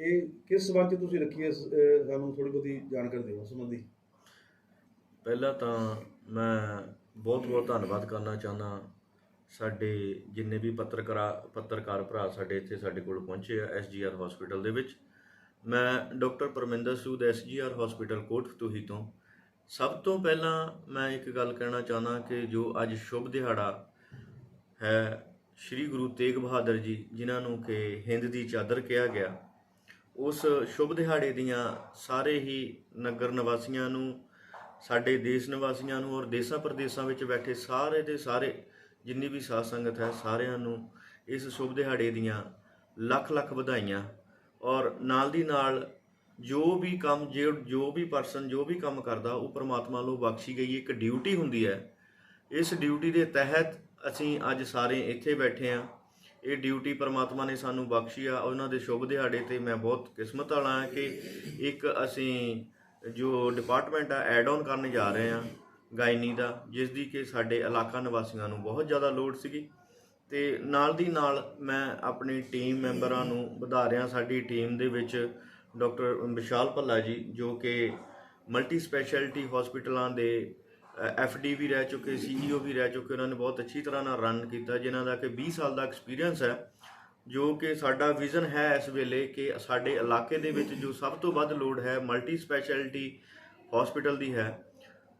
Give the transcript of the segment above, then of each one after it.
ਇਹ ਕਿਸ ਸਬੰਧ ਚ ਤੁਸੀਂ ਰੱਖੀ ਹੈ ਅਹ, ਸਾਨੂੰ ਥੋੜੀ ਬਹੁਤੀ ਜਾਣਕਾਰੀ ਦਿਓ ਇਸ ਸੰਬੰਧੀ? ਪਹਿਲਾਂ ਤਾਂ ਮੈਂ ਬਹੁਤ ਬਹੁਤ ਧੰਨਵਾਦ ਕਰਨਾ ਚਾਹੁੰਦਾ ਸਾਡੇ ਜਿੰਨੇ ਵੀ ਪੱਤਰਕਾਰਾ ਪੱਤਰਕਾਰ ਭਰਾ ਸਾਡੇ ਇੱਥੇ ਸਾਡੇ ਕੋਲ ਪਹੁੰਚੇ ਆ ਐਸਜੀਆਰ ਹਸਪੀਟਲ ਦੇ ਵਿੱਚ। ਮੈਂ doctor Parminder Sood SGR hospital Kotfatuhi ਤੋਂ। ਸਭ ਤੋਂ ਪਹਿਲਾਂ ਮੈਂ ਇੱਕ ਗੱਲ ਕਹਿਣਾ ਚਾਹੁੰਦਾ ਕਿ ਜੋ ਅੱਜ ਸ਼ੁਭ ਦਿਹਾੜਾ ਹੈ ਸ੍ਰੀ ਗੁਰੂ ਤੇਗ ਬਹਾਦਰ ਜੀ, ਜਿਨ੍ਹਾਂ ਨੂੰ ਕਿ ਹਿੰਦ ਦੀ ਚਾਦਰ ਕਿਹਾ ਗਿਆ, ਉਸ ਸ਼ੁਭ ਦਿਹਾੜੇ ਦੀਆਂ ਸਾਰੇ ਹੀ ਨਗਰ ਨਿਵਾਸੀਆਂ ਨੂੰ, ਸਾਡੇ ਦੇਸ਼ ਨਿਵਾਸੀਆਂ ਨੂੰ ਔਰ ਦੇਸ਼ਾਂ ਪ੍ਰਦੇਸ਼ਾਂ ਵਿੱਚ ਬੈਠੇ ਸਾਰੇ ਦੇ ਸਾਰੇ, ਜਿੰਨੀ ਵੀ ਸਾਧ ਸੰਗਤ ਹੈ, ਸਾਰਿਆਂ ਨੂੰ ਇਸ ਸ਼ੁਭ ਦਿਹਾੜੇ ਦੀਆਂ ਲੱਖ ਲੱਖ ਵਧਾਈਆਂ। ਔਰ ਨਾਲ ਦੀ ਨਾਲ ਜੋ ਵੀ ਕੰਮ, ਜੇ, ਜੋ ਵੀ ਪਰਸਨ, ਜੋ ਵੀ ਕੰਮ ਕਰਦਾ, ਉਹ ਪ੍ਰਮਾਤਮਾ ਵੱਲੋਂ ਬਖਸ਼ੀ ਗਈ ਇੱਕ ਡਿਊਟੀ ਹੁੰਦੀ ਹੈ। ਇਸ ਡਿਊਟੀ ਦੇ ਤਹਿਤ ਅਸੀਂ ਅੱਜ ਸਾਰੇ ਇੱਥੇ ਬੈਠੇ ਹਾਂ। ਇਹ ਡਿਊਟੀ ਪਰਮਾਤਮਾ ਨੇ ਸਾਨੂੰ ਬਖਸ਼ੀ ਆ। ਉਹਨਾਂ ਦੇ ਸ਼ੁਭ ਦਿਹਾੜੇ ਤੇ ਮੈਂ ਬਹੁਤ ਕਿਸਮਤ ਵਾਲਾ ਹਾਂ ਕਿ ਇੱਕ ਅਸੀਂ ਜੋ ਡਿਪਾਰਟਮੈਂਟ ਆ ਐਡ ਆਨ ਕਰਨ ਜਾ ਰਹੇ ਹਾਂ ਗਾਇਨੀ ਦਾ, ਜਿਸ ਦੀ ਕਿ ਸਾਡੇ ਇਲਾਕਾ ਨਿਵਾਸੀਆਂ ਨੂੰ ਬਹੁਤ ਜ਼ਿਆਦਾ ਲੋੜ ਸੀਗੀ। ਤੇ ਨਾਲ ਦੀ ਨਾਲ ਮੈਂ ਆਪਣੀ ਟੀਮ ਮੈਂਬਰਾਂ ਨੂੰ ਵਧਾ ਰਿਹਾ ਸਾਡੀ ਟੀਮ ਦੇ ਵਿੱਚ ਡਾਕਟਰ ਵਿਸ਼ਾਲ ਭੱਲਾ ਜੀ, ਜੋ ਕਿ ਮਲਟੀ ਸਪੈਸ਼ਲਿਟੀ ਹਸਪੀਟਲਾਂ ਦੇ ਡੀ ਵੀ ਰਹਿ ਚੁੱਕੇ ਸੀਈਓ ਵੀ ਰਹਿ ਚੁੱਕੇ, ਉਹਨਾਂ ਨੇ ਬਹੁਤ ਅੱਛੀ ਤਰ੍ਹਾਂ ਨਾਲ ਰਨ ਕੀਤਾ, ਜਿਨ੍ਹਾਂ ਦਾ ਕਿ 20 ਸਾਲ ਦਾ ਐਕਸਪੀਰੀਅੰਸ ਹੈ, ਜੋ ਕਿ ਸਾਡਾ ਵਿਜ਼ਨ ਹੈ ਇਸ ਵੇਲੇ ਕਿ ਸਾਡੇ ਇਲਾਕੇ ਦੇ ਵਿੱਚ ਜੋ ਸਭ ਤੋਂ ਵੱਧ ਲੋੜ ਹੈ ਮਲਟੀ ਸਪੈਸ਼ਲਿਟੀ ਹਸਪੀਟਲ ਦੀ ਹੈ।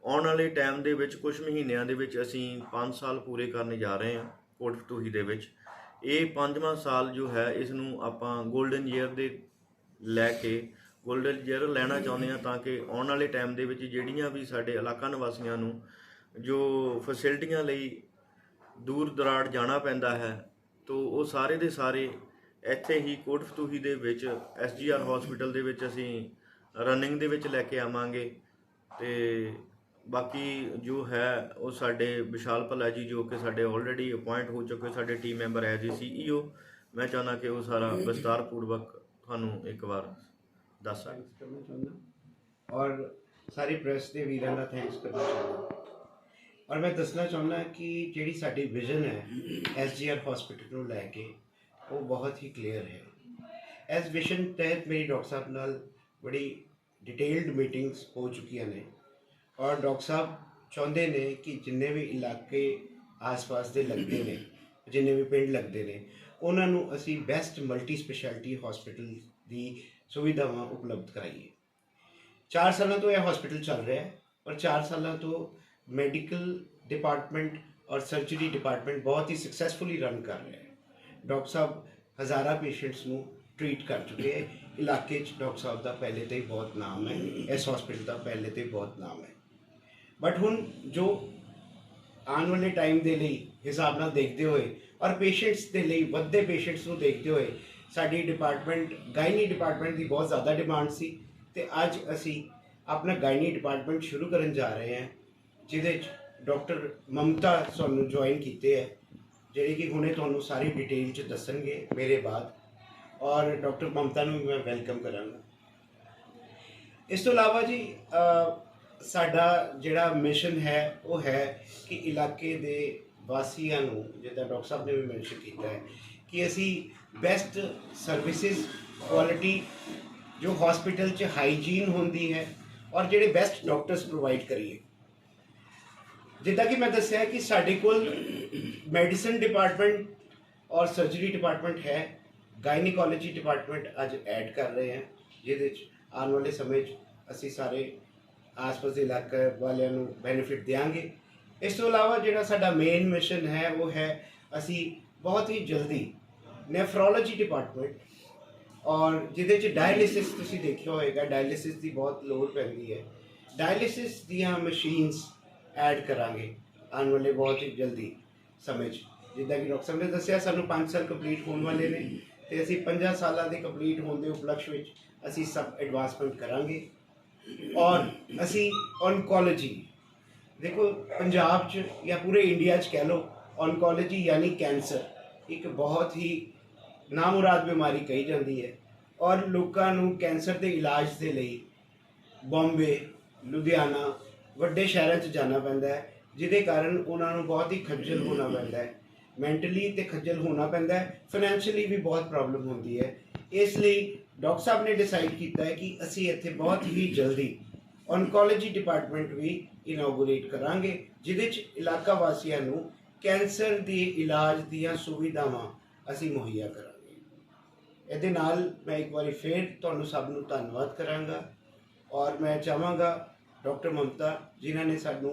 ਆਉਣ ਵਾਲੇ ਟਾਈਮ ਦੇ ਵਿੱਚ ਕੁਝ ਮਹੀਨਿਆਂ ਦੇ ਵਿੱਚ ਅਸੀਂ 5 ਸਾਲ ਪੂਰੇ ਕਰਨ ਜਾ ਰਹੇ ਹਾਂ ਕੋਟਫਤੂਹੀ ਦੇ ਵਿੱਚ। ਇਹ ਪੰਜਵਾਂ ਸਾਲ ਜੋ ਹੈ, ਇਸ ਨੂੰ ਆਪਾਂ 골ਡਨ ਈਅਰ ਦੇ ਲੈ ਕੇ 골ਡਨ ਈਅਰ ਲੈਣਾ ਚਾਹੁੰਦੇ ਹਾਂ ਤਾਂ ਕਿ ਆਉਣ ਵਾਲੇ ਟਾਈਮ ਦੇ ਵਿੱਚ ਜਿਹੜੀਆਂ ਵੀ ਸਾਡੇ ਇਲਾਕਾ ਨਿਵਾਸੀਆਂ ਨੂੰ ਜੋ ਫੈਸਿਲਿਟੀਆਂ ਲਈ ਦੂਰ ਦਰਾੜ ਜਾਣਾ ਪੈਂਦਾ ਹੈ ਤੋ ਉਹ ਸਾਰੇ ਦੇ ਸਾਰੇ ਇੱਥੇ ਹੀ ਕੋਟਫਤੂਹੀ ਦੇ ਵਿੱਚ ਐਸਜੀਆਰ ਹਸਪੀਟਲ ਦੇ ਵਿੱਚ ਅਸੀਂ ਰਨਿੰਗ ਦੇ ਵਿੱਚ ਲੈ ਕੇ ਆਵਾਂਗੇ ਤੇ ਬਾਕੀ ਜੋ ਹੈ ਉਹ ਸਾਡੇ ਵਿਸ਼ਾਲ ਭੱਲਾ ਜੀ ਜੋ ਕਿ ਸਾਡੇ ਆਲਰੇਡੀ ਅਪਾਇੰਟ ਹੋ ਚੁੱਕੇ ਸਾਡੇ ਟੀਮ ਮੈਂਬਰ ਐਜ਼ ਸੀਈਓ ਮੈਂ ਚਾਹੁੰਦਾ ਕਿ ਉਹ ਸਾਰਾ ਵਿਸਤਾਰ ਪੂਰਵਕ ਤੁਹਾਨੂੰ ਇੱਕ ਵਾਰ ਦੱਸ ਥੈਂਕਸ ਕਰਨਾ ਚਾਹੁੰਦਾ ਔਰ ਸਾਰੀ ਪ੍ਰੈਸ ਦੇ ਵੀਰਾਂ ਦਾ ਥੈਂਕਸ ਕਰਨਾ ਚਾਹੁੰਦਾ ਔਰ ਮੈਂ ਦੱਸਣਾ ਚਾਹੁੰਦਾ ਕਿ ਜਿਹੜੀ ਸਾਡੀ ਵਿਜ਼ਨ ਹੈ ਐਸਜੀਆਰ ਹਸਪੀਟਲ ਨੂੰ ਲੈ ਕੇ ਉਹ ਬਹੁਤ ਹੀ ਕਲੀਅਰ ਹੈ ਇਸ ਵਿਜ਼ਨ ਤਹਿਤ ਮੇਰੀ ਡਾਕਟਰ ਸਾਹਿਬ ਨਾਲ ਬੜੀ ਡਿਟੇਲਡ ਮੀਟਿੰਗਸ ਹੋ ਚੁੱਕੀਆਂ ਨੇ ਔਰ ਡਾਕਟਰ ਸਾਹਿਬ ਚਾਹੁੰਦੇ ਨੇ ਕਿ ਜਿੰਨੇ ਵੀ ਇਲਾਕੇ ਆਸ-ਪਾਸ ਦੇ ਲੱਗਦੇ ਨੇ ਜਿੰਨੇ ਵੀ ਪਿੰਡ ਲੱਗਦੇ ਨੇ ਉਹਨਾਂ ਨੂੰ ਅਸੀਂ ਬੈਸਟ ਮਲਟੀ ਸਪੈਸ਼ਲਿਟੀ ਹਸਪੀਟਲ ਦੀ ਸੁਵਿਧਾਵਾਂ ਉਪਲਬਧ ਕਰਾਈਏ 4 ਸਾਲਾਂ ਤੋਂ ਇਹ ਹਸਪੀਟਲ ਚੱਲ ਰਿਹਾ ਹੈ ਔਰ 4 ਸਾਲਾਂ ਤੋਂ ਮੈਡੀਕਲ ਡਿਪਾਰਟਮੈਂਟ ਔਰ ਸਰਜਰੀ ਡਿਪਾਰਟਮੈਂਟ ਬਹੁਤ ਹੀ ਸਕਸੈਸਫੁਲੀ ਰਨ ਕਰ ਰਿਹਾ ਹੈ ਡਾਕਟਰ ਸਾਹਿਬ ਹਜ਼ਾਰਾਂ ਪੇਸ਼ੈਂਟਸ ਨੂੰ ਟ੍ਰੀਟ ਕਰ ਚੁੱਕੇ ਹੈ ਇਲਾਕੇ 'ਚ ਡਾਕਟਰ ਸਾਹਿਬ ਦਾ ਪਹਿਲੇ ਤੋਂ ਹੀ ਬਹੁਤ ਨਾਮ ਹੈ ਇਸ ਹਸਪੀਟਲ ਦਾ ਪਹਿਲੇ ਤੋਂ ਹੀ ਬਹੁਤ ਨਾਮ ਹੈ ਬਟ ਹੁਣ ਜੋ ਆਉਣ ਵਾਲੇ ਟਾਈਮ ਦੇ ਲਈ ਹਿਸਾਬ ਨਾਲ ਦੇਖਦੇ ਹੋਏ ਔਰ ਪੇਸ਼ੈਂਟਸ ਦੇ ਲਈ ਵੱਧਦੇ ਪੇਸ਼ੈਂਟਸ ਨੂੰ ਦੇਖਦੇ ਹੋਏ ਸਾਡੀ ਡਿਪਾਰਟਮੈਂਟ ਗਾਇਨੀ ਡਿਪਾਰਟਮੈਂਟ ਦੀ ਬਹੁਤ ਜ਼ਿਆਦਾ ਡਿਮਾਂਡ ਸੀ ਤੇ ਅੱਜ ਅਸੀਂ ਆਪਣਾ ਗਾਇਨੀ ਡਿਪਾਰਟਮੈਂਟ ਸ਼ੁਰੂ ਕਰਨ ਜਾ ਰਹੇ ਹਾਂ, ਜਿਹਦੇ 'ਚ ਡਾਕਟਰ ਮਮਤਾ ਸਾਨੂੰ ਜੁਆਇਨ ਕੀਤੇ ਹੈ, ਜਿਹੜੇ ਕਿ ਹੁਣੇ ਤੁਹਾਨੂੰ ਸਾਰੀ ਡਿਟੇਲ 'ਚ ਦੱਸਣਗੇ ਮੇਰੇ ਬਾਅਦ, ਔਰ ਡਾਕਟਰ ਮਮਤਾ ਨੂੰ ਵੀ ਮੈਂ ਵੈਲਕਮ ਕਰਾਂਗਾ। ਇਸ ਤੋਂ ਇਲਾਵਾ ਜੀ ਸਾਡਾ ਜਿਹੜਾ ਮਿਸ਼ਨ ਹੈ, ਉਹ ਹੈ ਕਿ ਇਲਾਕੇ ਦੇ ਵਾਸੀਆਂ ਨੂੰ, ਜਿੱਦਾਂ ਡਾਕਟਰ ਸਾਹਿਬ ਨੇ ਵੀ ਮੈਂਸ਼ਨ ਕੀਤਾ ਹੈ ਕਿ ਅਸੀਂ ਬੈਸਟ ਸਰਵਿਸਿਜ਼ ਕੁਆਲਿਟੀ ਜੋ ਹਸਪੀਟਲ 'ਚ ਹਾਈਜੀਨ ਹੁੰਦੀ ਹੈ ਔਰ ਜਿਹੜੇ ਬੈਸਟ ਡਾਕਟਰਸ ਪ੍ਰੋਵਾਈਡ ਕਰੀਏ। ਜਿੱਦਾਂ ਕਿ ਮੈਂ ਦੱਸਿਆ ਕਿ ਸਾਡੇ ਕੋਲ ਮੈਡੀਸਨ ਡਿਪਾਰਟਮੈਂਟ ਔਰ ਸਰਜਰੀ ਡਿਪਾਰਟਮੈਂਟ ਹੈ ਗਾਇਨੀਕੋਲੋਜੀ ਡਿਪਾਰਟਮੈਂਟ ਅੱਜ ਐਡ ਕਰ ਰਹੇ ਹਾਂ, ਜਿਹਦੇ 'ਚ ਆਉਣ ਵਾਲੇ ਸਮੇਂ 'ਚ ਅਸੀਂ ਸਾਰੇ ਆਸ-ਪਾਸ ਦੇ ਇਲਾਕੇ ਵਾਲਿਆਂ ਨੂੰ ਬੈਨੀਫਿਟ ਦੇਵਾਂਗੇ ਇਸ ਤੋਂ ਇਲਾਵਾ ਜਿਹੜਾ ਸਾਡਾ ਮੇਨ ਮਿਸ਼ਨ ਹੈ, ਉਹ ਹੈ ਅਸੀਂ ਬਹੁਤ ਹੀ ਜਲਦੀ ਨੈਫਰੋਲੋਜੀ ਡਿਪਾਰਟਮੈਂਟ ਔਰ ਜਿਹਦੇ 'ਚ ਡਾਇਲਿਸਿਸ ਤੁਸੀਂ ਦੇਖਿਆ ਹੋਵੇਗਾ ਡਾਇਲਿਸਿਸ ਦੀ ਬਹੁਤ ਲੋੜ ਪੈਂਦੀ ਹੈ ਡਾਇਲਿਸਿਸ ਦੀਆਂ ਮਸ਼ੀਨਸ ਐਡ ਕਰਾਂਗੇ ਆਉਣ ਵਾਲੇ ਬਹੁਤ ਹੀ ਜਲਦੀ ਸਮੇਂ 'ਚ ਜਿੱਦਾਂ ਕਿ ਡਾਕਟਰ ਸਾਹਿਬ ਨੇ ਦੱਸਿਆ ਸਾਨੂੰ 5 ਸਾਲ ਕੰਪਲੀਟ ਹੋਣ ਵਾਲੇ ਨੇ ਤੇ ਅਸੀਂ 50 ਸਾਲਾਂ ਦੇ ਕੰਪਲੀਟ ਹੋਣ ਦੇ ਉਪਲਕਸ਼ ਵਿੱਚ ਅਸੀਂ ਸਭ ਐਡਵਾਂਸਮੈਂਟ ਕਰਾਂਗੇ ਔਰ ਅਸੀਂ ਔਨਕੋਲੋਜੀ ਦੇਖੋ ਪੰਜਾਬ 'ਚ ਜਾਂ ਪੂਰੇ ਇੰਡੀਆ 'ਚ ਕਹਿ ਲਓ ਔਨਕੋਲੋਜੀ ਯਾਨੀ ਕੈਂਸਰ ਇੱਕ ਬਹੁਤ ਹੀ ਨਾਮੁਰਾਦ ਬਿਮਾਰੀ ਕਹੀ ਜਾਂਦੀ ਹੈ ਔਰ ਲੋਕਾਂ ਨੂੰ ਕੈਂਸਰ ਦੇ ਇਲਾਜ ਦੇ ਲਈ ਬੰਬੇ, ਲੁਧਿਆਣਾ ਵੱਡੇ ਸ਼ਹਿਰਾਂ 'ਚ ਜਾਣਾ ਪੈਂਦਾ ਹੈ, ਜਿਹਦੇ ਕਾਰਨ ਉਹਨਾਂ ਨੂੰ ਬਹੁਤ ਹੀ ਖੱਜਲ ਹੋਣਾ ਪੈਂਦਾ ਹੈ। ਮੈਂਟਲੀ ਤੇ ਖੱਜਲ ਹੋਣਾ ਪੈਂਦਾ ਹੈ ਫਾਈਨੈਂਸ਼ੀਅਲੀ ਵੀ ਬਹੁਤ ਪ੍ਰੋਬਲਮ ਹੁੰਦੀ ਹੈ। ਇਸ ਲਈ ਡਾਕਟਰ ਸਾਹਿਬ ਨੇ ਡਿਸਾਈਡ ਕੀਤਾ ਹੈ ਕਿ ਅਸੀਂ ਇੱਥੇ ਬਹੁਤ ਹੀ ਜਲਦੀ ਔਨਕੋਲੋਜੀ ਡਿਪਾਰਟਮੈਂਟ ਵੀ ਇਨੋਗੂਰੇਟ ਕਰਾਂਗੇ, ਜਿਹਦੇ 'ਚ ਇਲਾਕਾ ਵਾਸੀਆਂ ਨੂੰ ਕੈਂਸਰ ਦੇ ਇਲਾਜ ਦੀਆਂ ਸੁਵਿਧਾਵਾਂ ਅਸੀਂ ਮੁਹੱਈਆ ਕਰਾਂਗੇ। ਇਹਦੇ ਨਾਲ ਮੈਂ ਇੱਕ ਵਾਰੀ ਫੇਰ ਤੁਹਾਨੂੰ ਸਭ ਨੂੰ ਧੰਨਵਾਦ ਕਰਾਂਗਾ ਔਰ ਮੈਂ ਚਾਹਾਂਗਾ ਡਾਕਟਰ ਮਮਤਾ ਜਿਨ੍ਹਾਂ ਨੇ ਸਾਨੂੰ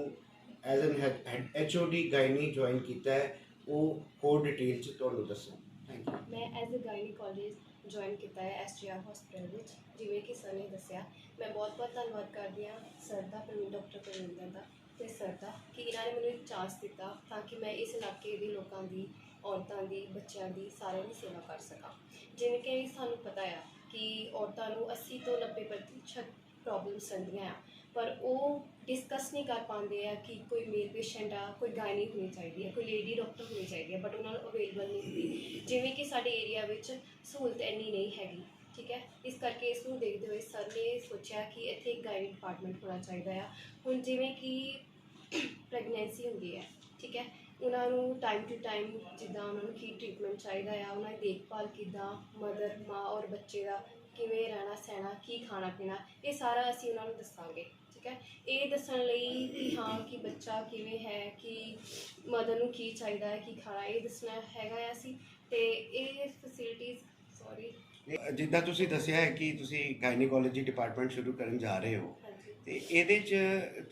as an HOD gynae join ਕੀਤਾ ਹੈ, ਉਹ ਹੋਰ ਡਿਟੇਲ ਚ ਤੁਹਾਨੂੰ ਦੱਸਾਂ ਥੈਂਕ ਯੂ ਮੈਂ ਐਜ਼ ਅ ਗਾਇਨੀਕੋਲੋਜਿਸਟ ਜੁਆਇਨ ਕੀਤਾ ਹੈ ਐਸਜੀਆਰ ਹਸਪੀਟਲ ਵਿੱਚ, ਜਿਵੇਂ ਕਿ ਸਰ ਨੇ ਦੱਸਿਆ। ਮੈਂ ਬਹੁਤ ਬਹੁਤ ਧੰਨਵਾਦ ਕਰਦੀ ਹਾਂ ਸਰ ਦਾ, ਪ੍ਰਵੀਨ ਡਾਕਟਰ ਪ੍ਰਵਿੰਦਰ ਦਾ। ਤੇ ਸਰ ਦਾ, ਕਿ ਇਹਨਾਂ ਨੇ ਮੈਨੂੰ ਇੱਕ ਚਾਂਸ ਦਿੱਤਾ ਤਾਂ ਕਿ ਮੈਂ ਇਸ ਇਲਾਕੇ ਦੇ ਲੋਕਾਂ ਦੀ, ਔਰਤਾਂ ਦੀ, ਬੱਚਿਆਂ ਦੀ ਸਾਰਿਆਂ ਦੀ ਸੇਵਾ ਕਰ ਸਕਾਂ। ਜਿਵੇਂ ਕਿ ਸਾਨੂੰ ਪਤਾ ਆ ਕਿ ਔਰਤਾਂ ਨੂੰ 80 ਤੋਂ 90% ਪ੍ਰੋਬਲਮਸ ਹੁੰਦੀਆਂ ਆ, ਪਰ ਉਹ ਡਿਸਕਸ ਨਹੀਂ ਕਰ ਪਾਉਂਦੇ ਆ ਕਿ ਕੋਈ ਮੇਲ ਪੇਸ਼ੈਂਟ ਆ, ਕੋਈ ਗਾਇਨੀ ਹੋਣੀ ਚਾਹੀਦੀ ਹੈ ਕੋਈ ਲੇਡੀ ਡਾਕਟਰ ਹੋਣੀ ਚਾਹੀਦੀ ਹੈ ਬਟ ਉਹਨਾਂ ਨੂੰ ਅਵੇਲੇਬਲ ਨਹੀਂ ਹੁੰਦੀ। ਜਿਵੇਂ ਕਿ ਸਾਡੇ ਏਰੀਆ ਵਿੱਚ ਸਹੂਲਤ ਇੰਨੀ ਨਹੀਂ ਹੈਗੀ, ਠੀਕ ਹੈ? ਇਸ ਕਰਕੇ ਇਸ ਨੂੰ ਦੇਖਦੇ ਹੋਏ ਸਰ ਨੇ ਸੋਚਿਆ ਕਿ ਇੱਥੇ ਇੱਕ ਗਾਇਨੀ ਡਿਪਾਰਟਮੈਂਟ ਹੋਣਾ ਚਾਹੀਦਾ ਆ। ਹੁਣ ਜਿਵੇਂ ਕਿ ਪ੍ਰੈਗਨੈਂਸੀ ਹੁੰਦੀ ਹੈ, ਠੀਕ ਹੈ। ਉਹਨਾਂ ਨੂੰ ਟਾਈਮ ਟੂ ਟਾਈਮ ਜਿੱਦਾਂ ਉਹਨਾਂ ਨੂੰ ਕੀ ਟ੍ਰੀਟਮੈਂਟ ਚਾਹੀਦਾ ਆ, ਉਹਨਾਂ ਦੀ ਦੇਖਭਾਲ ਕਿੱਦਾਂ ਮਦਰ ਮਾਂ ਔਰ ਬੱਚੇ ਦਾ ਕਿਵੇਂ ਰਹਿਣਾ, ਸਹਿਣਾ, ਕੀ ਖਾਣਾ ਪੀਣਾ, ਇਹ ਸਾਰਾ ਅਸੀਂ ਉਹਨਾਂ ਨੂੰ ਦੱਸਾਂਗੇ, ਠੀਕ ਹੈ। ਇਹ ਦੱਸਣ ਲਈ ਕਿ ਹਾਂ, ਕਿ ਬੱਚਾ ਕਿਵੇਂ ਹੈ, ਕਿ ਮਦਰ ਨੂੰ ਕੀ ਚਾਹੀਦਾ ਹੈ, ਕੀ ਖਾਣਾ ਇਹ ਦੱਸਣਾ ਹੈਗਾ ਆ ਅਸੀਂ। ਤੇ ਇਹ ਫੈਸਿਲਿਟੀਜ਼ ਸੌਰੀ ਜਿੱਦਾਂ ਤੁਸੀਂ ਦੱਸਿਆ ਹੈ ਕਿ ਤੁਸੀਂ ਗਾਇਨੀਕੋਲੋਜੀ ਡਿਪਾਰਟਮੈਂਟ ਸ਼ੁਰੂ ਕਰਨ ਜਾ ਰਹੇ ਹੋ ਤੇ ਇਹਦੇ ਚ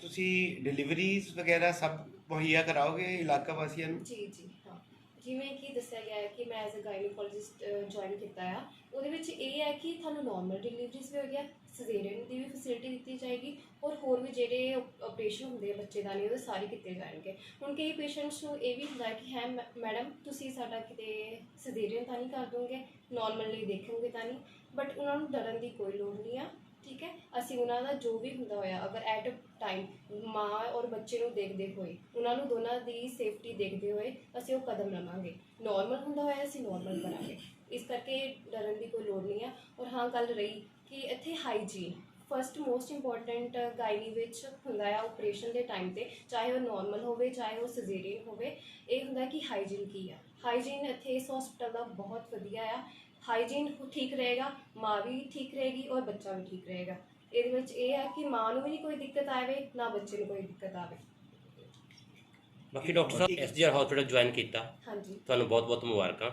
ਤੁਸੀਂ ਡਿਲੀਵਰੀਜ਼ ਵਗੈਰਾ ਸਭ ਮੁਹੱਈਆ ਕਰਾਓਗੇ ਇਲਾਕਾ ਵਾਸੀਆਂ ਨੂੰ? ਜੀ ਜੀ, ਹਾਂ। ਜਿਵੇਂ ਕਿ ਦੱਸਿਆ ਗਿਆ ਹੈ ਕਿ ਮੈਂ ਐਜ਼ ਅ ਗਾਇਨੀਕੋਲੋਜਿਸਟ ਜੁਆਇਨ ਕੀਤਾ ਆ। ਉਹਦੇ ਵਿੱਚ ਇਹ ਹੈ ਕਿ ਤੁਹਾਨੂੰ ਨਾਰਮਲ ਡਿਲੀਵਰੀਜ਼ ਵੀ ਹੋ ਗਿਆ ਸਿਜ਼ੇਰੀਅਨ ਦੀ ਵੀ ਫੈਸਿਲਿਟੀ ਦਿੱਤੀ ਜਾਏਗੀ ਔਰ ਹੋਰ ਵੀ ਜਿਹੜੇ ਆਪਰੇਸ਼ਨ ਹੁੰਦੇ ਆ ਬੱਚੇ ਦਾ ਨਹੀਂ ਉਹਦੇ ਸਾਰੇ ਕੀਤੇ ਜਾਣਗੇ। ਹੁਣ ਕਈ ਪੇਸ਼ੈਂਟਸ ਨੂੰ ਇਹ ਵੀ ਹੁੰਦਾ ਹੈ ਕਿ ਹੈ ਮੈਡਮ, ਤੁਸੀਂ ਸਾਡਾ ਕਿਤੇ ਸਿਜ਼ੇਰੀਅਨ ਤਾਂ ਨਹੀਂ ਕਰ ਦੋਗੇ ਨਾਰਮਲੀ ਦੇਖੋਗੇ ਤਾਂ ਨਹੀਂ। ਬਟ ਉਹਨਾਂ ਨੂੰ ਡਰਨ ਦੀ ਕੋਈ ਲੋੜ ਨਹੀਂ ਆ। ਠੀਕ ਹੈ? ਅਸੀਂ ਉਹਨਾਂ ਦਾ ਜੋ ਵੀ ਹੁੰਦਾ ਹੋਇਆ, ਅਗਰ ਐਟ ਟਾਈਮ ਮਾਂ ਔਰ ਬੱਚੇ ਨੂੰ ਦੇਖਦੇ ਹੋਏ, ਉਹਨਾਂ ਨੂੰ ਦੋਨਾਂ ਦੀ ਸੇਫਟੀ ਦੇਖਦੇ ਹੋਏ ਅਸੀਂ ਉਹ ਕਦਮ ਲਵਾਂਗੇ। ਨਾਰਮਲ ਹੁੰਦਾ ਹੋਇਆ, ਅਸੀਂ ਨਾਰਮਲ ਕਰਾਂਗੇ। ਇਸ ਕਰਕੇ ਡਰਨ ਦੀ ਕੋਈ ਲੋੜ ਨਹੀਂ ਹੈ ਔਰ ਹਾਂ, ਗੱਲ ਰਹੀ ਕਿ ਇੱਥੇ hygiene first most important gynae ਵਿੱਚ ਹੁੰਦਾ ਆ ਆਪਰੇਸ਼ਨ ਦੇ ਟਾਈਮ ਤੇ, ਚਾਹੇ ਉਹ ਨਾਰਮਲ ਹੋਵੇ, ਚਾਹੇ ਉਹ ਸਿਜ਼ੇਰੀਅਨ ਹੋਵੇ, ਇਹ ਹੁੰਦਾ ਕਿ ਹਾਈਜੀਨ ਕੀ ਆ? ਹਾਈਜੀਨ ਇੱਥੇ ਇਸ ਹਸਪੀਟਲ ਦਾ ਬਹੁਤ ਵਧੀਆ ਆ। ਹਾਈਜੀਨ ਠੀਕ ਰਹੇਗਾ ਮਾਂ ਵੀ ਠੀਕ ਰਹੇਗੀ ਔਰ ਬੱਚਾ ਵੀ ਠੀਕ ਰਹੇਗਾ। ਇਹਦੇ ਵਿੱਚ ਇਹ ਹੈ ਕਿ ਮਾਂ ਨੂੰ ਵੀ ਨਹੀਂ ਕੋਈ ਦਿੱਕਤ ਆਵੇ ਨਾ ਬੱਚੇ ਨੂੰ ਕੋਈ ਦਿੱਕਤ ਆਵੇ। ਬਾਕੀ ਡਾਕਟਰ ਸਾਹਿਬ ਐਸਜੀਆਰ ਹਸਪੀਟਲ ਜੁਆਇਨ ਕੀਤਾ। ਹਾਂਜੀ। ਤੁਹਾਨੂੰ ਬਹੁਤ-ਬਹੁਤ ਮੁਬਾਰਕਾਂ।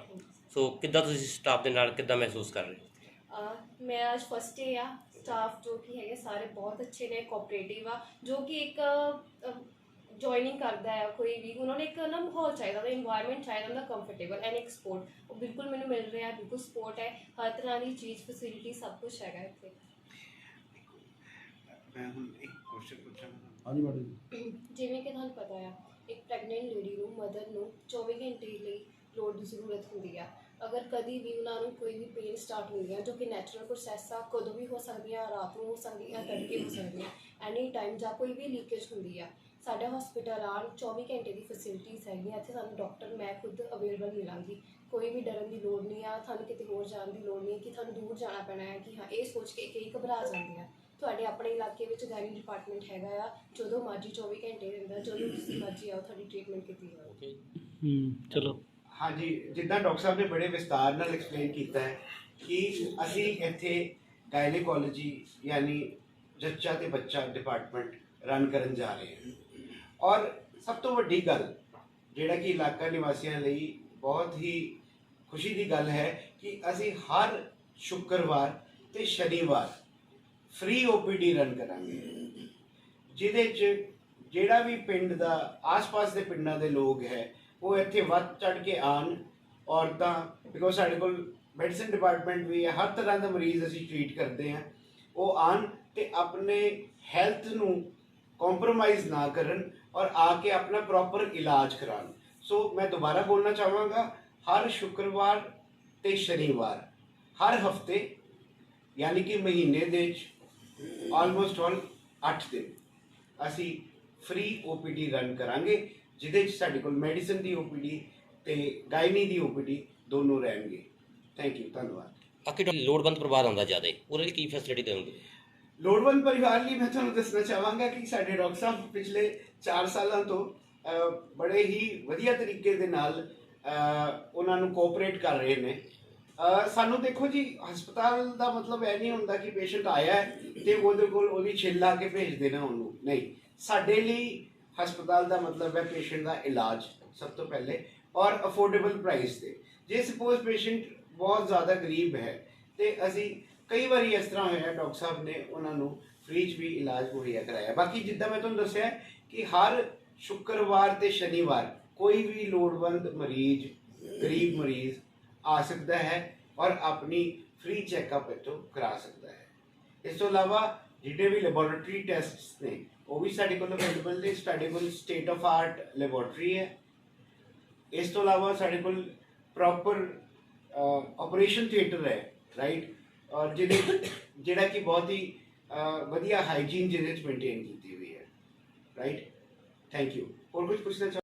ਸੋ ਕਿੱਦਾਂ ਤੁਸੀਂ ਸਟਾਫ ਦੇ ਨਾਲ ਕਿੱਦਾਂ ਮਹਿਸੂਸ ਕਰ ਰਹੇ ਹੋ? ਮੈਂ ਅੱਜ ਫਸਟ ਡੇ ਆ। ਸਟਾਫ ਜੋ ਕਿ ਹੈਗੇ ਸਾਰੇ ਬਹੁਤ ਅੱਛੇ ਨੇ ਕੋਆਪਰੇਟਿਵ ਆ। ਜੋ ਕਿ ਇੱਕ ਜੁਆਇਨਿੰਗ ਕਰਦਾ ਹੈ ਕੋਈ ਵੀ ਉਹਨਾਂ ਨੂੰ ਇੱਕ ਨਾ ਮਾਹੌਲ ਚਾਹੀਦਾ ਹੁੰਦਾ এনवायरमेंट ਚਾਹੀਦਾ ਹੁੰਦਾ ਕੰਫਰਟੇਬਲ ਐਂਡ ਇੱਕ ਸਪੋਰਟ ਉਹ ਬਿਲਕੁਲ ਮੈਨੂੰ ਮਿਲ ਰਿਹਾ ਬਿਲਕੁਲ ਸਪੋਰਟ ਹੈ ਹਰ ਤਰ੍ਹਾਂ ਦੀ ਚੀਜ਼ ਫੈਸਿਲਿਟੀ ਸਭ ਕੁਝ ਹੈਗਾ ਇੱਥੇ। ਮੈਂ ਹੁਣ ਇੱਕ ਕੁਐਸਚਨ ਪੁੱਛਾਂਗਾ ਹਾਂਜੀ ਮੈਡਮ ਜਿਵੇਂ ਕਿ ਤੁਹਾਨੂੰ ਪਤਾ ਆ ਇੱਕ ਪ੍ਰੈਗਨੈਂਟ ਲੇਡੀ ਨੂੰ ਮਦਰ ਨੂੰ 24 ਘੰਟੇ ਲਈ ਲੋਡ ਦੀ ਜ਼ਰੂਰਤ ਹੁੰਦੀ ਆ। ਅਗਰ ਕਦੀ ਵੀ ਉਹਨਾਂ ਨੂੰ ਕੋਈ ਵੀ ਪੇਨ ਸਟਾਰਟ ਹੁੰਦੀਆਂ ਜੋ ਕਿ ਨੈਚੁਰਲ ਪ੍ਰੋਸੈਸ ਆ ਕਦੋਂ ਵੀ ਹੋ ਸਕਦੀਆਂ ਰਾਤ ਨੂੰ ਹੋ ਸਕਦੀ ਸਕਦੀਆਂ ਤੜਕੇ ਹੋ ਸਕਦੀਆਂ ਐਨੀ ਟਾਈਮ ਜਾਂ ਕੋਈ ਵੀ ਲੀਕੇਜ ਹੁੰਦੀ ਆ ਸਾਡੇ ਹਸਪੀਟਲ ਆਣ 24 ਘੰਟੇ ਦੀ ਫੈਸਿਲਿਟੀਜ਼ ਹੈਗੀਆਂ ਇੱਥੇ ਸਾਨੂੰ ਡਾਕਟਰ ਮੈਂ ਖੁਦ ਅਵੇਲੇਬਲ ਮਿਲਾਂਗੀ ਕੋਈ ਵੀ ਡਰਨ ਦੀ ਲੋੜ ਨਹੀਂ ਆ ਤੁਹਾਨੂੰ ਕਿਤੇ ਹੋਰ ਜਾਣ ਦੀ ਲੋੜ ਨਹੀਂ ਕਿ ਤੁਹਾਨੂੰ ਦੂਰ ਜਾਣਾ ਪੈਣਾ ਹੈ ਕਿ ਹਾਂ ਇਹ ਸੋਚ ਕੇ ਕਈ ਘਬਰਾ ਜਾਂਦੇ ਆ। ਤੁਹਾਡੇ ਆਪਣੇ ਇਲਾਕੇ ਵਿੱਚ ਗਾਇਨੀ ਡਿਪਾਰਟਮੈਂਟ ਹੈਗਾ ਆ ਜਦੋਂ ਮਰਜ਼ੀ 24 ਘੰਟੇ ਦੇ ਅੰਦਰ ਜਦੋਂ ਤੁਸੀਂ ਮਰਜ਼ੀ ਆਓ ਤੁਹਾਡੀ ਟ੍ਰੀਟਮੈਂਟ ਕੀਤੀ ਜਾਊਗੀ ਹੂੰ ਚਲੋ। ਹਾਂਜੀ ਜਿੱਦਾਂ ਡਾਕਟਰ ਸਾਹਿਬ ਨੇ ਬੜੇ ਵਿਸਤਾਰ ਨਾਲ ਐਕਸਪਲੇਨ ਕੀਤਾ ਹੈ ਕਿ ਅਸੀਂ ਇੱਥੇ ਗਾਇਨੀਕੋਲੋਜੀ ਯਾਨੀ ਜੱਚਾ ਤੇ ਬੱਚਾ ਡਿਪਾਰਟਮੈਂਟ ਰਨ ਕਰਨ ਜਾ ਰਹੇ ਹਾਂ। ਔਰ ਸਭ ਤੋਂ ਵੱਡੀ ਗੱਲ ਜਿਹੜਾ ਕਿ ਇਲਾਕਾ ਨਿਵਾਸੀਆਂ ਲਈ ਬਹੁਤ ਹੀ ਖੁਸ਼ੀ ਦੀ ਗੱਲ ਹੈ ਕਿ ਅਸੀਂ ਹਰ ਸ਼ੁੱਕਰਵਾਰ ਤੇ ਸ਼ਨੀਵਾਰ ਫ੍ਰੀ ਓਪੀਡੀ ਰਨ ਕਰਾਂਗੇ। ਜਿਹਦੇ 'ਚ ਜਿਹੜਾ ਵੀ ਪਿੰਡ ਦਾ, ਆਸ-ਪਾਸ ਦੇ ਪਿੰਡਾਂ ਦੇ ਲੋਕ ਹੈ, ਉਹ ਇੱਥੇ ਵੱਧ ਚੜ ਕੇ ਆਣ ਔਰਤਾਂ ਬਿਕੋਜ਼ ਸਾਡੇ ਕੋਲ ਮੈਡੀਸਨ ਡਿਪਾਰਟਮੈਂਟ ਵੀ ਹੈ, ਹਰ ਤਰ੍ਹਾਂ ਦਾ ਮਰੀਜ਼ ਅਸੀਂ ਟ੍ਰੀਟ ਕਰਦੇ ਹਾਂ। ਉਹ ਆਣ ਤੇ ਆਪਣੇ ਹੈਲਥ ਨੂੰ ਕੰਪਰੋਮਾਈਜ਼ ਨਾ ਕਰਨ। ਔਰ ਆ ਕੇ ਆਪਣਾ ਪ੍ਰੋਪਰ ਇਲਾਜ ਕਰਾਉਣ ਸੋ ਮੈਂ ਦੁਬਾਰਾ ਬੋਲਣਾ ਚਾਹਾਂਗਾ ਹਰ ਸ਼ੁੱਕਰਵਾਰ ਤੇ ਸ਼ਨੀਵਾਰ ਹਰ ਹਫ਼ਤੇ ਯਾਨੀ ਕਿ ਮਹੀਨੇ ਦੇ ਆਲਮੋਸਟ ਆਲ 8 ਦਿਨ ਅਸੀਂ ਫ੍ਰੀ ਓਪੀਡੀ ਰਨ ਕਰਾਂਗੇ ਜਿਹਦੇ ਵਿੱਚ ਸਾਡੇ ਕੋਲ ਮੈਡੀਸਨ ਦੀ ਓਪੀਡੀ ਤੇ ਗਾਇਨੀ ਦੀ ਓਪੀਡੀ ਦੋਨੋਂ ਰਹਿਣਗੇ ਥੈਂਕ ਯੂ ਧੰਨਵਾਦ ਬਾਕੀ ਲੋੜਵੰਦ ਪਰਿਵਾਰ ਆਉਂਦਾ ਜ਼ਿਆਦਾ ਉਹਨਾਂ ਉਹਦੇ ਲਈ ਕੀ ਫੈਸਿਲਿਟੀ ਦੇਵੋਗੇ ਲੋੜਵੰਦ ਪਰਿਵਾਰ ਲਈ ਮੈਂ ਤੁਹਾਨੂੰ ਦੱਸਣਾ ਚਾਹਾਂਗਾ ਕਿ ਸਾਡੇ ਡਾਕਟਰ ਸਾਹਿਬ ਪਿਛਲੇ 4 ਸਾਲਾਂ ਤੋਂ ਬੜੇ ਹੀ ਵਧੀਆ ਤਰੀਕੇ ਦੇ ਨਾਲ ਉਹਨਾਂ ਨੂੰ ਕੋਆਪਰੇਟ ਕਰ ਰਹੇ ਨੇ। ਸਾਨੂੰ ਦੇਖੋ ਜੀ, ਹਸਪਤਾਲ ਦਾ ਮਤਲਬ ਇਹ ਨਹੀਂ ਹੁੰਦਾ ਕਿ ਪੇਸ਼ੈਂਟ ਆਇਆ ਹੈ ਤੇ ਉਹਦੇ ਕੋਲ ਉਹਦੀ ਛਿੱਲ ਲਾ ਕੇ ਭੇਜ ਦੇਣਾ ਉਹਨੂੰ। ਨਹੀਂ, ਸਾਡੇ ਲਈ ਹਸਪਤਾਲ ਦਾ ਮਤਲਬ ਹੈ ਪੇਸ਼ੈਂਟ ਦਾ ਇਲਾਜ ਸਭ ਤੋਂ ਪਹਿਲੇ ਔਰ ਅਫੋਰਡੇਬਲ ਪ੍ਰਾਈਸ ਤੇ। ਜੇ ਸਪੋਜ਼ ਪੇਸ਼ੈਂਟ ਬਹੁਤ ਜ਼ਿਆਦਾ ਗਰੀਬ ਹੈ ਤੇ ਅਸੀਂ ਕਈ ਵਾਰੀ ਇਸ ਤਰ੍ਹਾਂ ਹੋਇਆ ਡਾਕਟਰ ਸਾਹਿਬ ਨੇ ਉਹਨਾਂ ਨੂੰ ਫ੍ਰੀ 'ਚ ਵੀ ਇਲਾਜ ਮੁਹੱਈਆ ਕਰਾਇਆ। ਬਾਕੀ ਜਿੱਦਾਂ ਮੈਂ ਤੁਹਾਨੂੰ ਦੱਸਿਆ ਕਿ ਹਰ ਸ਼ੁੱਕਰਵਾਰ ਤੇ ਸ਼ਨੀਵਾਰ ਕੋਈ ਵੀ ਲੋੜਵੰਦ ਮਰੀਜ਼, ਗਰੀਬ ਮਰੀਜ਼ ਆ ਸਕਦਾ ਹੈ ਔਰ ਆਪਣੀ ਫ੍ਰੀ ਚੈੱਕਅਪ ਇੱਥੋਂ ਕਰਾ ਸਕਦਾ ਹੈ। ਇਸ ਤੋਂ ਇਲਾਵਾ ਜਿਹੜੇ ਵੀ ਲੈਬੋਰੇਟਰੀ ਟੈਸਟਸ ਨੇ, ਉਹ ਵੀ ਸਾਡੇ ਕੋਲ ਅਵੇਲੇਬਲ ਨੇ। ਸਾਡੇ ਕੋਲ ਸਟੇਟ ਆਫ ਆਰਟ ਲੈਬੋਰੇਟਰੀ ਹੈ। ਇਸ ਤੋਂ ਇਲਾਵਾ ਸਾਡੇ ਕੋਲ ਪ੍ਰੋਪਰ ਆਪਰੇਸ਼ਨ ਥੀਏਟਰ ਹੈ, ਰਾਈਟ? ਔਰ ਜਿਹਦੇ ਜਿਹੜਾ ਕਿ ਬਹੁਤ ਹੀ ਵਧੀਆ ਹਾਈਜੀਨ ਜਿਹਦੇ ਵਿੱਚ ਮੇਨਟੇਨ ਕੀਤੀ ਹੋਈ ਹੈ। ਰਾਈਟ ਥੈਂਕ ਯੂ ਹੋਰ ਕੁਝ ਪੁੱਛਣਾ ਚਾਹੋ